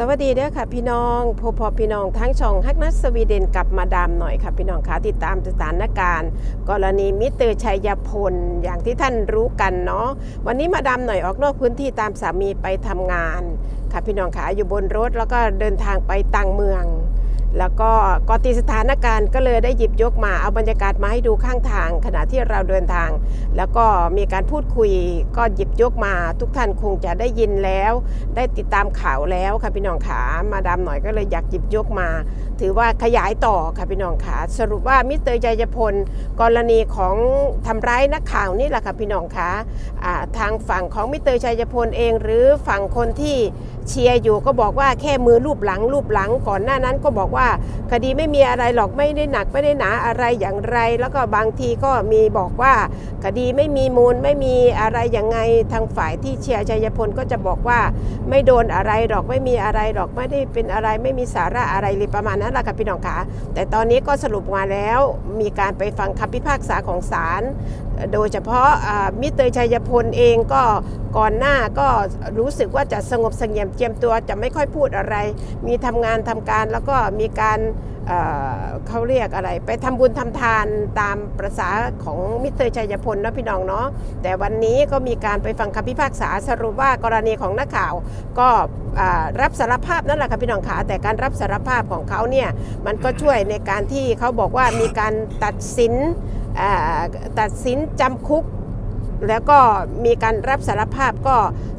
สวัสดีเด้อค่ะพี่น้องพบพอพี่น้องทั้งช่องฮักนัสสวีเดนกับมาดามหน่อยค่ะพี่น้องคะติดตามสถานการณ์ กรณีมิเตอร์ชัยพลอย่างที่ท่านรู้กันเนาะวันนี้มาดามหน่อยออกนอกพื้นที่ตามสามีไปทำงาน ค่ะพี่น้องคะอยู่บนรถแล้วก็เดินทางไปต่างเมือง แล้วก็กอติสถานการณ์ก็เลยได้หยิบยกมาเอาบรรยากาศมาให้ดูข้างทาง ขณะที่เราเดินทาง แล้วก็มีการพูดคุยก็หยิบยกมา ทุกท่านคงจะได้ยินแล้ว ได้ติดตามข่าวแล้วค่ะพี่น้องขามาดามหน่อยก็เลยอยากหยิบยกมา ถือว่าขยายต่อค่ะพี่น้องขาสรุปว่ามิสเตอร์ใจยพล กรณีของทำร้ายนักข่าวนี่แหละค่ะพี่น้องคะอ่าทางฝั่งของมิสเตอร์ชัยพลเอง หรือฝั่งคนที่ เชียร์อยู่ก็บอกว่าแค่มือรูปหลังรูปหลังก่อนหน้านั้นก็บอกว่า คดีไม่มีอะไรหรอกไม่ได้หนักไม่ได้หนาอะไรอย่างไร แล้วก็บางทีก็มีบอกว่า คดีไม่มีมูลไม่มีอะไรยังไงทางฝ่ายที่เชียร์ชัยพลก็จะบอกว่า ไม่โดนอะไรหรอกไม่มีอะไรหรอกไม่ได้เป็นอะไรไม่มีสาระอะไรเลยประมาณนั้นแหละค่ะพี่น้องคะแต่ตอนนี้ก็สรุปมาแล้วมีการไปฟังคำพิพากษาของศาลโดยเฉพาะมิเตอร์ชัยพลเองก็ ก่อนหน้าก็รู้สึกว่าจะสงบเสงี่ยมเจียมตัวจะไม่ค่อยพูดอะไร มีทำงานทำการแล้วก็มีการเเขาเรียกอะไร ไปทำบุญทำทานตามประษาของมิสเตอร์ชัยพลนะพี่น้องเนาะแต่วันนี้ก็มีการไปฟังคำพิพากษาสรุปว่ากรณีของนักข่าว ก็รับสารภาพนั่นแหละค่ะพี่น้องขาแต่การรับสารภาพของเขาเนี่ยมันก็ช่วยในการที่เขาบอกว่ามีการตัดสินตัดสินจำคุก แล้วก็มีการรับสารภาพก็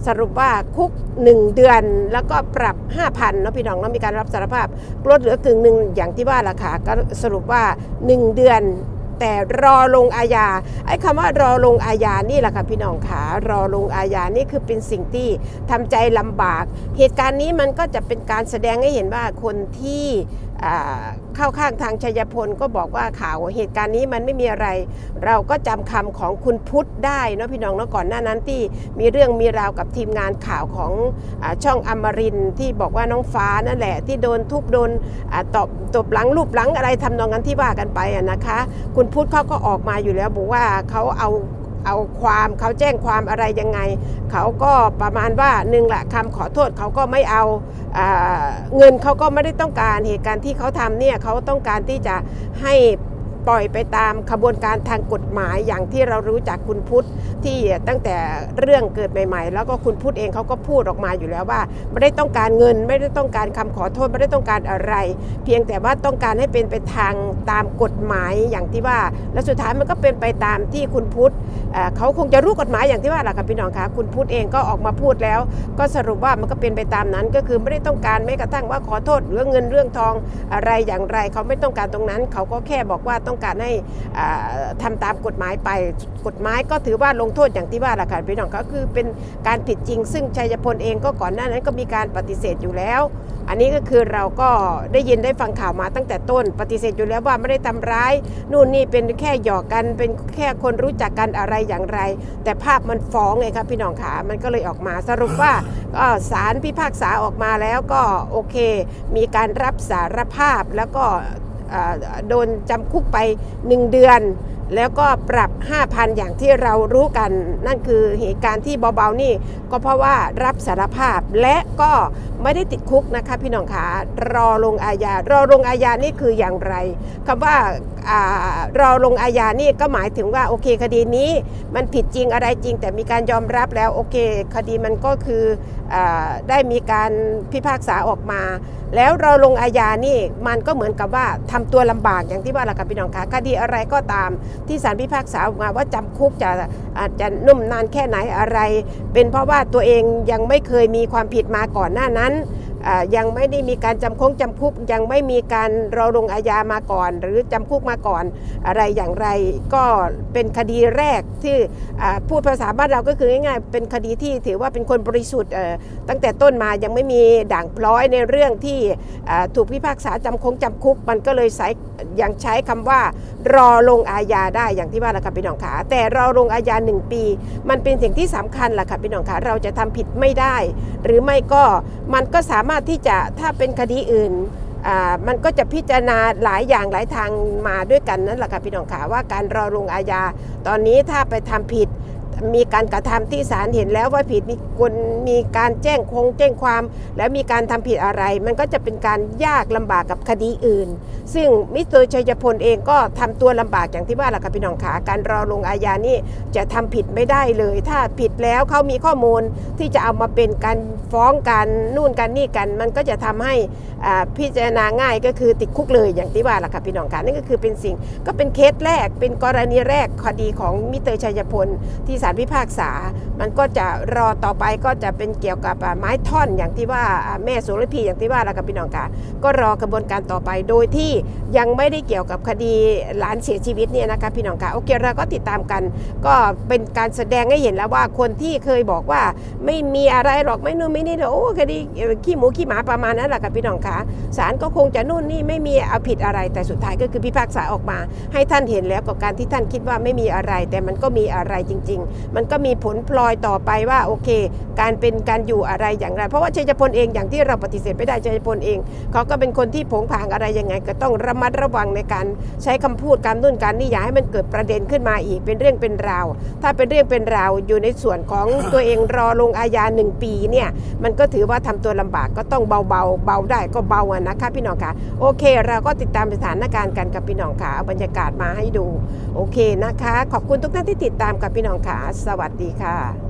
สรุปว่าคุก 1 เดือน แล้วก็ปรับ 5,000เนาะพี่น้องเนาะมีการรับสารภาพลดเหลือกึ่งหนึ่งอย่างที่ว่าล่ะค่ะก็สรุปว่า 1 เดือนแต่รอลงอาญาไอ้คำว่ารอลงอาญานี่แหละค่ะพี่น้องขารอลงอาญานี่คือเป็นสิ่งที่ทำใจลำบาก เหตุการณ์นี้มันก็จะเป็นการแสดงให้เห็นว่าคนที่ เข้าข้างทางชัยพลก็บอกว่าข่าวเหตุการณ์นี้มันไม่มีอะไร เราก็จำคำของคุณพุทธได้เนาะพี่น้องเนาะก่อนหน้านั้นที่มีเรื่องมีราวกับทีมงานข่าวของอช่องอมรินที่บอกว่าน้องฟ้านั่นแหละ ที่โดนทุบโดนอาตบตบหลังรูปหลังอะไรทำนองนั้นที่ว่ากันไปนะคะ คุณพุทธเขาก็ออกมาอยู่แล้วบอกว่าเขาเอา เอาความเขาแจ้งความอะไรยังไง เขาก็ประมาณว่าหนึ่งละคำขอโทษเขาก็ไม่เอาอ่าเงินเขาก็ไม่ได้ต้องการเหตุการณ์ที่เขาทำเนี่ยเขาต้องการที่จะให้ ปล่อยไปตามขบวนการทางกฎหมายอย่างที่เรารู้จากคุณพุทธที่ตั้งแต่เรื่องเกิดใหม่ ๆ แล้วก็คุณพุทธเองเขาก็พูดออกมาอยู่แล้วว่า ไม่ได้ต้องการเงิน ไม่ได้ต้องการคำขอโทษไม่ได้ต้องการอะไร เพียงแต่ว่าต้องการให้เป็นไปทางตามกฎหมายอย่างที่ว่า และสุดท้ายมันก็เป็นไปตามที่คุณพุทธเขาคงจะรู้กฎหมายอย่างที่ว่าแหละค่ะพี่น้องคะคุณพุทธเองก็ออกมาพูดแล้ว ก็สรุปว่ามันก็เป็นไปตามนั้น ก็คือไม่ได้ต้องการแม้กระทั่งว่าขอโทษเรื่องเงินเรื่องทองอะไรอย่างไร เขาไม่ต้องการตรงนั้น เขาก็แค่บอกว่าต้องการให้ทำาตามกฎหมายไป กฎหมายก็ถือว่าลงโทษอย่างที่ว่าหละค่ะพี่น้องก็คือเป็นการผิดจริง ซึ่งชัยพลเองก็ก่อนหน้านั้นก็มีการปฏิเสธอยู่แล้ว อันนี้ก็คือเราก็ได้ยินได้ฟังข่าวมาตั้งแต่ต้นปฏิเสธอยู่แล้วว่าไม่ได้ทำร้าย นู่นนี่เป็นแค่หยอกกันเป็นแค่คนรู้จักกันอะไรอย่างไร แต่ภาพมันฟ้องไงครับพี่น้องขามันก็เลยออกมาสรุปว่าก็ศาลพิพากษาออกมาแล้วก็โอเค มีการรับสารภาพแล้วก็ โดนจำคุกไป 1 เดือน แล้วก็ปรับ 5,000 อย่างที่เรารู้กัน นั่นคือเหตุการณ์ที่เบาๆนี่ ก็เพราะว่ารับสารภาพและก็ไม่ได้ติดคุกนะคะพี่น้องขารอลงอาญารอลงอาญานี่คืออย่างไรคำว่ารอลงอาญานี่ก็หมายถึงว่าโอเคคดีนี้มันผิดจริงอะไรจริง แต่มีการยอมรับแล้วโอเค คดีมันก็คืออได้มีการพิพากษาออกมาแล้วเราลงอาญานี่มันก็เหมือนกับว่าทำตัวลำบากอย่างที่ว่าละกับพี่น้องคะคดีอะไรก็ตามที่ศาลพิพากษาออกมาว่าจำคุกจะอาจจะนุ่มนานแค่ไหนอะไร เป็นเพราะว่าตัวเองยังไม่เคยมีความผิดมาก่อนหน้านั้น ยังไม่ได้มีการจำคงจำคุกยังไม่มีการรอลงอาญามาก่อน หรือจำคุกมาก่อนอะไรอย่างไร ก็เป็นคดีแรกที่พูดภาษาบ้านเราก็คือง่ายๆเป็นคดีที่ถือว่าเป็นคนบริสุทธิ์ตั้งแต่ต้นมายังไม่มีด่างพร้อยในเรื่องที่ถูกพิพากษาจำคงจำคุก มันก็เลยใช้ยังใช้คำว่ารอลงอาญาได้อย่างที่ว่าละค่ะพี่น้องขาแต่รอลงอาญาหนึ่งปี มันเป็นสิ่งที่สำคัญแหละค่ะพี่น้องขาเราจะทำผิดไม่ได้ หรือไม่ก็มันก็สามารถที่จะถ้าเป็นคดีอื่นอ่ามันก็จะพิจารณาหลายอย่างหลายทางมาด้วยกันนั่นแหละค่ะพี่น้องขาว่าการรอลงอาญาตอนนี้ถ้าไปทำผิด มีการกระทำที่ศาลเห็นแล้วว่าผิดมีคนมีการแจ้งคงแจ้งความ แล้วมีการทำผิดอะไร มันก็จะเป็นการยากลำบากกับคดีอื่น ซึ่งมิสเตอร์ชัยพลเองก็ทำตัวลำบากอย่างที่ว่าหละค่ะพี่น้องขาการรอลงอาญานี่จะทำผิดไม่ได้เลย ถ้าผิดแล้วเขามีข้อมูลที่จะเอามาเป็นการฟ้องกันนู่นกันนี่กัน มันก็จะทำให้อ่าพิจารณาง่ายก็คือติดคุกเลยอย่างที่ว่าหละค่ะพี่น้องขานั่นก็คือเป็นสิ่งก็เป็นเคสแรกเป็นกรณีแรกคดีของมิสเตอร์ชัยพลที่ศาลพิพากษา มันก็จะรอต่อไปก็จะเป็นเกี่ยวกับไม้ท่อนอย่างที่ว่าแม่สุรพีอย่างที่ว่าแหละค่ะพี่น้องขาก็รอกระบวนการต่อไปโดยที่ยังไม่ได้เกี่ยวกับคดีหลานเสียชีวิตเนี่ยนะคะพี่น้องคะโอเคเราก็ติดตามกัน ก็เป็นการแสดงให้เห็นแล้วว่าคนที่เคยบอกว่าไม่มีอะไรหรอกไม่นู่นไม่นี่หรอกโอ้คดีขี้หมูขี้หมาประมาณนั้นแหละค่ะพี่น้องคะศาลก็คงจะนู่นนี่ไม่มีเอาผิดอะไรแต่สุดท้ายก็คือพิพากษาออกมา ให้ท่านเห็นแล้วกับการที่ท่านคิดว่าไม่มีอะไร แต่มันก็มีอะไรจริงๆมันก็มีผลพลอยต่อไปว่าโอเค การเป็นการอยู่อะไรอย่างไร เพราะว่าชัยพลเองอย่างที่เราปฏิเสธไม่ได้ชัยพลเองเขาก็เป็นคนที่ผงผางอะไรยังไง ก็ต้องระมัดระวังในการใช้คำพูดการนุ่นการนี่อย่าให้มันเกิดประเด็นขึ้นมาอีกเป็นเรื่องเป็นราวถ้าเป็นเรื่องเป็นราวอยู่ในส่วนของตัวเองรอลงอาญาหนึ่งปีเนี่ยมันก็ถือว่าทำตัวลำบากก็ต้องเบาๆเบาได้ก็เบาอะนะคะพี่น้องค่ะโอเค เราก็ติดตามสถานการณ์กันกับพี่น้องค่ะเอาบรรยากาศมาให้ดูโอเคนะคะ ขอบคุณทุกท่านที่ติดตามกับพี่น้องค่ะสวัสดีค่ะ